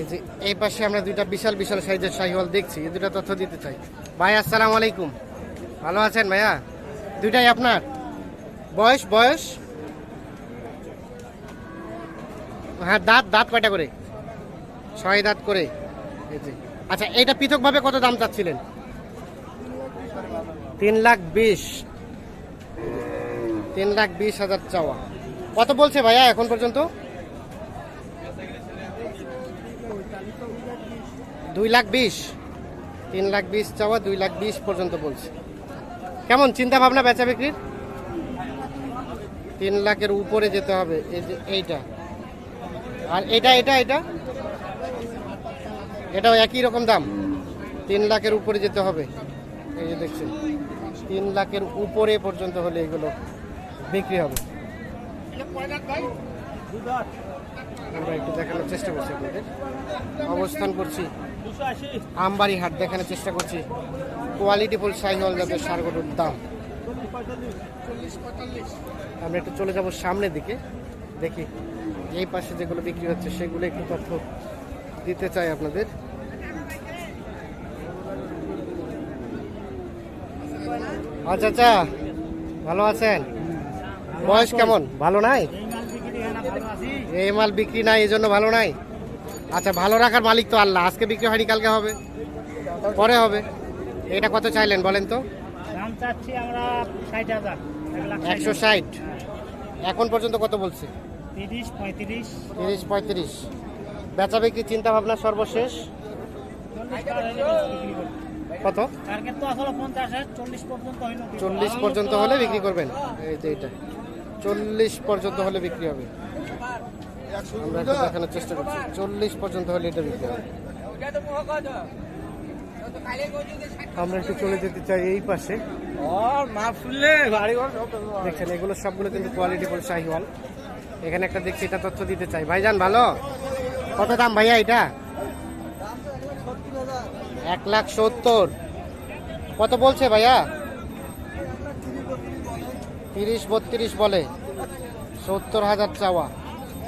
এই যে, এই পাশে আমরা দুইটা বিশাল বিশাল সাইজের শাহিওয়াল দেখছি, এই দুটা তথ্য দিতে চাই। ভাই, আসসালামু আলাইকুম। ভালো আছেন ভাইয়া? দুইটাই আপনার? বয়স বয়স? হ্যাঁ দাঁত দাঁত কয়টা করে? ছয় দাঁত করে। আচ্ছা এটা পৃথকভাবে কত দাম চাচ্ছিলেন? তিন লাখ বিশ। তিন লাখ বিশ হাজার চাওয়া। কত বলছে ভাইয়া এখন পর্যন্ত? দুই লাখ বিশ, তিন লাখ বিশ চাওয়া দুই লাখ বিশ পর্যন্ত বলছে। কেমন চিন্তা ভাবনা বেচা বিক্রির? তিন লাখের উপরে যেতে হবে, এই যে এইটা। আর এটা এটা এটা? এটাও একই রকম দাম। তিন লাখের উপরে যেতে হবে। এই যে দেখছেন, তিন লাখের উপরে পর্যন্ত হলে এগুলো বিক্রি হবে। আমরা একটু দেখানোর চেষ্টা করছি আপনাদের। অবস্থান করছি আমবাড়ি হাট দেখানোর চেষ্টা করছি। কোয়ালিটি ফুল সাইহল যাদের সারগরুর দাম। আমরা একটু চলে যাব সামনের দিকে। দেখি এই পাশে যেগুলো বিক্রি হচ্ছে, সেগুলো একটু তথ্য দিতে চাই আপনাদের। আচ্ছা আচ্ছা। ভালো আছেন? বয়স কেমন? ভালো নাই? এই মাল বিক্রি নাই এই জন্য ভালো নাই। আচ্ছা ভালো রাখার মালিক তো আল্লাহ। আজকে বিক্রি হয়নি কালকে হবে। পরে হবে। এটা কত চাইলেন বলেন তো? দাম চাচ্ছি আমরা ষাট হাজার একশো ষাট। এখন পর্যন্ত কত বলছে? তিরিশ পঁয়ত্রিশ। তিরিশ পঁয়ত্রিশ। বেচা বিক্রি চিন্তা ভাবনা সর্বশেষ? কত? চল্লিশ পর্যন্ত হলে বিক্রি করবেন। এই যে এটা। চল্লিশ পর্যন্ত হলে বিক্রি হবে। আমরা একটু দেখানোর চেষ্টা করছি। চল্লিশ পর্যন্ত হলে এটা বিক্রি হবে। আমরা একটু চলে যেতে চাই এই পাশে। দেখছেন এগুলো সবগুলো কিন্তু কোয়ালিটি ফুল শাহিওয়াল। এখানে একটা দেখছি এটা তথ্য দিতে চাই। ভাইজান ভালো? কত দাম ভাইয়া এটা? এক লাখ সত্তর। কত বলছে ভাইয়া? তিরিশ বত্রিশ বলে। সত্তর হাজার চাওয়া।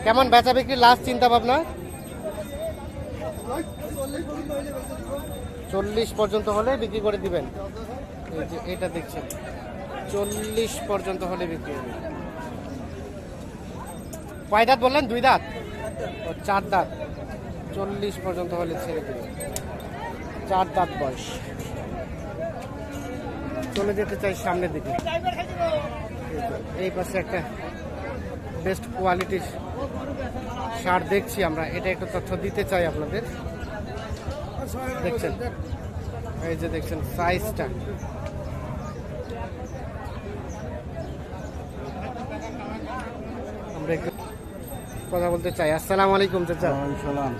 কেমন বেচা বিক্রি লাস্ট চিন্তা ভাবনা চল্লিশ পর্যন্ত হলে বিক্রি করে দিবেন। এটা দেখছেন। চল্লিশ পর্যন্ত হলে বিক্রি হবে। কয় দাঁত বললেন? দুই দাঁত? ও, চার দাঁত। চল্লিশ পর্যন্ত হলে ছেড়ে দেবে চার দাঁত বয়স। চলে যেতে চাই সামনের দিকে। এই পাশে একটা বেস্ট কোয়ালিটির সার দেখছি আমরা। এটা একটু তথ্য দিতে চাই আপনাদের। দেখছেন? এই যে দেখছেন সাইজটা আমরা একটু কথা বলতে চাই। আসসালামু আলাইকুম চাচা। সালাম।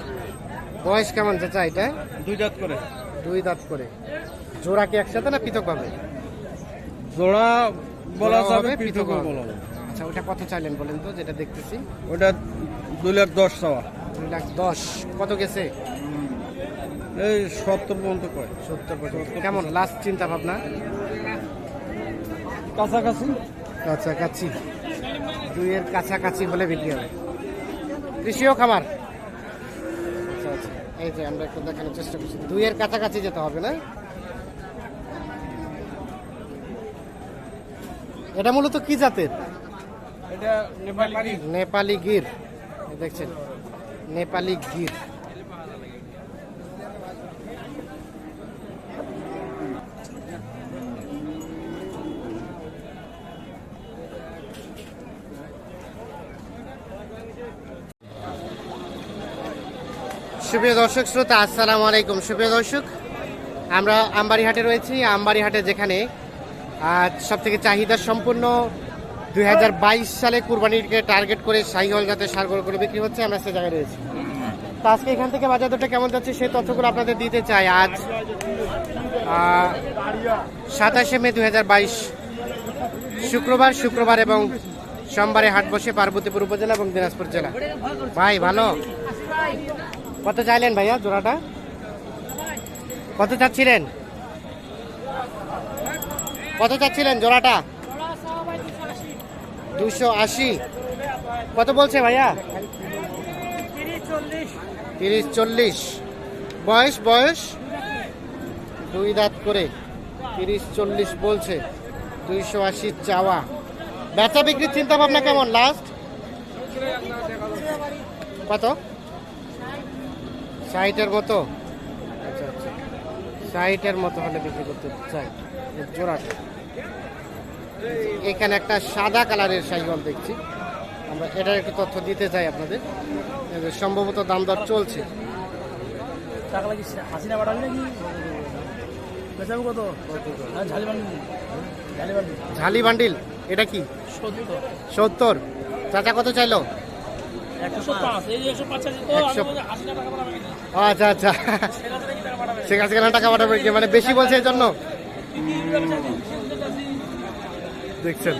বয়স কেমন চাচা এটা? দুই দাঁত করে। দুই দাঁত করে। জোড়া কি একসাথে না পৃথক পাবে জোড়া বলা যাবে পৃথক বলা। যাবে। আচ্ছা ওটা কত চাইলেন বলেন তো যেটা দেখতেছি? ওটা দুই লাখ দশ চাওয়া। দুই লাখ দশ। কত গেছে? এই সত্তর পর্যন্ত কয়। সত্তর পর্যন্ত। কেমন? লাস্ট চিন্তা ভাবনা কাছাকাছি। কাছাকাছি। দুইয়ের কাছাকাছি হলে বিক্রি হবে। কৃষিও খামার। আচ্ছা আচ্ছা। এই যে আমরা একটু দেখানোর চেষ্টা করছি। দুইয়ের কাছাকাছি যেতে হবে না? এটা মূলত কি জাতের? এটা নেপালি নেপালি গির। দেখছেন, নেপালি গির। সুপ্রিয় দর্শক, শ্রোতা, আসসালামু আলাইকুম। সুপ্রিয় দর্শক, আমরা আমবাড়ি হাটে রয়েছি। আমবাড়ি হাটে যেখানে সব থেকে চাহিদা সম্পূর্ণ দু হাজার বাইশ সালে কুরবানিকে টার্গেট করে শাহিহল জাতের সারগুলো বিক্রি হচ্ছে? আমরা সে জায়গায় রয়েছি। তো আজকে এখান থেকে বাজার দরটা কেমন যাচ্ছে সেই তথ্যগুলো আপনাদের দিতে চাই। আজ সাতাশে মে দু হাজার বাইশ, শুক্রবার শুক্রবার এবং সোমবারে হাট বসে পার্বতীপুর উপজেলা এবং দিনাজপুর জেলা। ভাই, ভালো? কত চাইলেন ভাইয়া জোড়াটা? কত চাচ্ছিলেন? কত চাচ্ছিলেন জোড়াটা? দুশো আশি। কত বলছে ভাইয়া? তিরিশ চল্লিশ। বয়স বয়স? দুই দাঁত করে। তিরিশ চল্লিশ বলছে। দুইশো আশি চাওয়া। বেচা বিক্রির চিন্তা ভাবনা কেমন? লাস্ট কত? ষাটের মতো। আচ্ছা আচ্ছা। ষাটের মতো হলে বিক্রি করতে চাই। জোড়াটা। এখানে একটা সাদা কালারের সাইকেল দেখছি। আমরা এটার একটু তথ্য দিতে চাই আপনাদের। সম্ভবত দাম দর চলছে। ঝালিবান ঝালি বান্ডিল। এটা কি? সত্তর। চাচা কত চাইলো? আচ্ছা আচ্ছা। সেটা থেকে টাকা বাড়াবে সে কাছে কেন টাকা পাঠাবে মানে বেশি বলছে এই জন্য দেখছেন।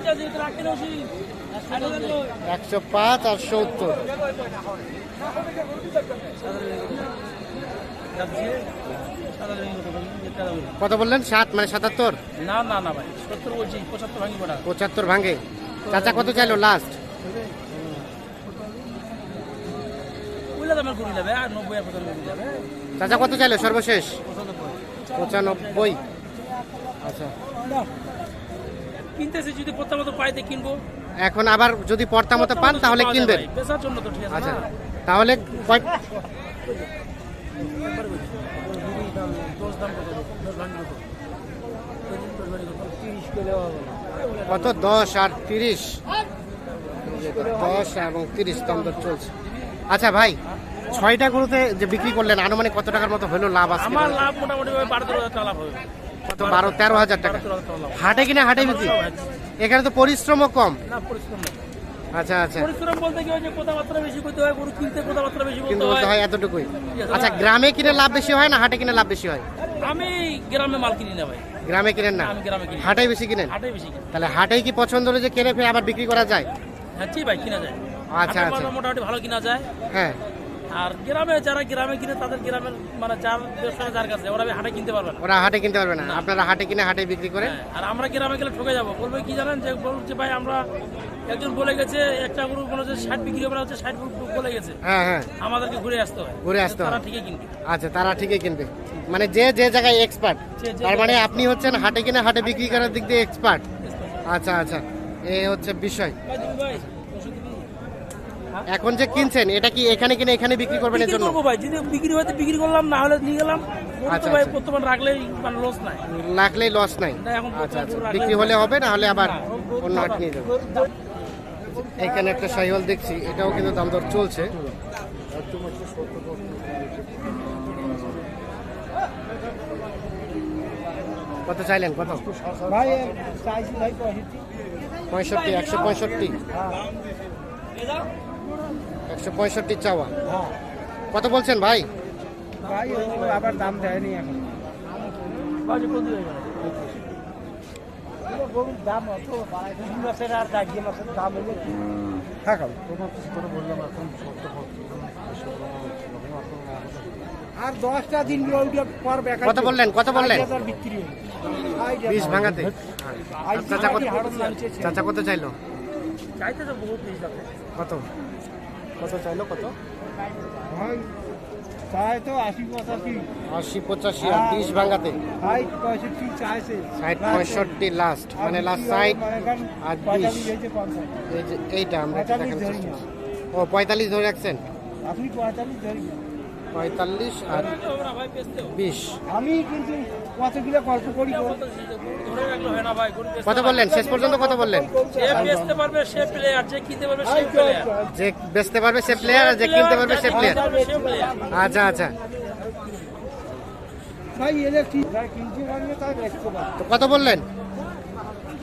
একশো পাঁচ আর সত্তর। কত বললেন? সাত মানে সাতাত্তর? না না না ভাই সত্তর বলছি পঁচাত্তর ভাঙি পঁচাত্তর ভাঙে। চাচা কত চাইলো লাস্ট চাচা কত চাইলো? সর্বশেষ? পঁচানব্বই। আচ্ছা। কিনতেছি যদি পাইতে কিনবো। এখন আবার যদি পর্তা মতো পান তাহলে কিনবেন। বেচার জন্য তো ঠিক আছে। আচ্ছা তাহলে কত? দশ কত আর তিরিশ। দশ এবং তিরিশ দাম দর চলছে। আচ্ছা ভাই ছয়টা গরুতে যে বিক্রি করলেন আনুমানিক কত টাকার মতো হলো লাভ আছে আমার লাভ মোটামুটি বারো তেরো হাজার টাকা লাভ হবে। বারো তেরো হাজার টাকা। হাটে কিনা হাটে বিক্রি? এখানে তো পরিশ্রমও কম। আচ্ছা আচ্ছা। পরিশ্রম বলতে কি হয় যে কথাবার্তা বেশি করতে হয় গরু কিনতে কথাবার্তা বেশি কিন্তু বলতে বলতে হয়। হয় এতটুকুই। আচ্ছা গ্রামে কিনে লাভ বেশি হয় না হাটে কিনে লাভ বেশি হয়? আমি গ্রামে মাল কিনি না ভাই। গ্রামে কিনেন না? আমি গ্রামে কিনি। হাটে বেশি কিনেন? হাটে বেশি কিনি। তাহলে হাটেই কি পছন্দ হলে যে কিনে ফেলে আবার বিক্রি করা যায়? হ্যাঁ জি ভাই কিনা যায়। আচ্ছা, আচ্ছা। মোটামুটি ভালো কিনা যায়। হ্যাঁ। আর গ্রামে যারা গ্রামে কিনে তাদের গ্রামের মানে যার ব্যবসা যার কাছে ওরা হাটে কিনতে পারবে না। ওরা হাটে কিনতে পারবে না। আপনারা হাটে কিনে হাটে বিক্রি করে? হ্যাঁ, আর আমরা গ্রামে গেলে ঠকে যাব। বলবে কি জানেন যে বলছে ভাই আমরা একজন বলে গেছে একটা গরু মনে হচ্ছে ষাট বিক্রি না হচ্ছে ষাট গরু বলে গেছে। হ্যাঁ হ্যাঁ। আমাদেরকে ঘুরে আসতে হয়। ঘুরে আসতে তারা হয়। ঠিকই কিনবে। আচ্ছা তারা ঠিকই কিনবে। মানে যে যে জায়গায় এক্সপার্ট যে যে তার মানে আপনি হচ্ছেন হাটে কিনে হাটে বিক্রি করার দিক দিয়ে এক্সপার্ট আচ্ছা আচ্ছা। এই হচ্ছে বিষয় ভাই দিবি ভাই ওষুধ দিবি? এখন যে কিনছেন এটা কি এখানে কিনে এখানে বিক্রি করবেন এর জন্য? করব ভাই যদি বিক্রি হয় তো বিক্রি করলাম না হলে নিয়ে গেলাম। আচ্ছা, ভাই আচ্ছা। বর্তমান রাখলেই মানে লস নাই। লাগলেই লস নাই। আচ্ছা আচ্ছা। বিক্রি হলে হবে না হলে আবার অন্য হাট নিয়ে যাবে। এখানে একটা সাইওয়াল দেখছি এটাও কিন্তু দাম দর চলছে। কত চাইলেন কত? ভাই চাইছি ভাই পঁয়ষট্টি। একশো পঁয়ষট্টি। একশো পঁয়ষট্টি চাওয়া। হ্যাঁ। কত বলছেন ভাই? ভাই আবার দাম দেয়নি এখন। বাজে কত গেল? গরুর দাম অত তিন আর দাম হলে দশটা দিন পর বেকার কত বললেন? কত বললেন? বিষ ভাঙাতে? চাচা কত চাইলো? চাইতে তো বহুত কত? কত চাইলো কত? চাই তো আশি পঁচাশি। আশি পঁচাশি আর ভাঙাতে। ভাই পঁয়ষট্টি চাইছে। ষাট পঁয়ষট্টি লাস্ট মানে লাস্ট সাইড আর বিশ। এই যে এইটা আমরা। ও পঁয়তাল্লিশ ধরে রাখছেন? আপনি পঁয়তাল্লিশ ধরি পঁয়তাল্লিশ আর বিশ আমি কিন্তু কত গল্প করি কত বললেন শেষ পর্যন্ত কত বললেন সে বেচতে পারবে সে প্লেয়ার যে কিনতে পারবে সে প্লেয়ার বেচতে পারবে সে প্লেয়ার আর যে কিনতে পারবে সে প্লেয়ার আচ্ছা আচ্ছা কত বললেন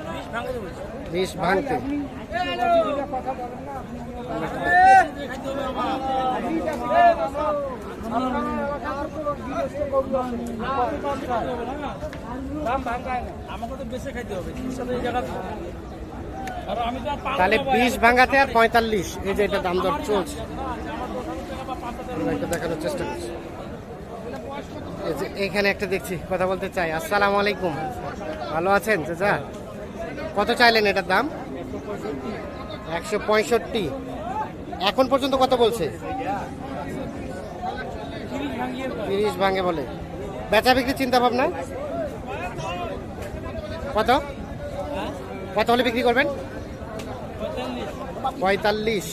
বিষ ভাঙতে বলছি বিশ ভাঙতে কথা তাহলে বিশ ভাঙাতে আর পঁয়তাল্লিশ, এই যে এটা দাম দর চলছে। দেখানোর চেষ্টা করছি। এখানে একটা দেখছি, কথা বলতে চাই। আসসালামু আলাইকুম। ভালো আছেন, চাচা? কত চাইলেন এটার দাম? একশো পঁয়ষট্টি। এখন পর্যন্ত কত বলছে। তিরিশ ভাঙে বলে। বেচা বিক্রি চিন্তা ভাবনা? কত? কত হলে বিক্রি করবেন? পঁয়তাল্লিশ।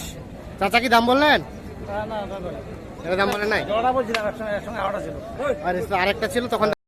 চাচা কি দাম বললেন? দাম বলেন নাই? আরেকটা ছিল তখন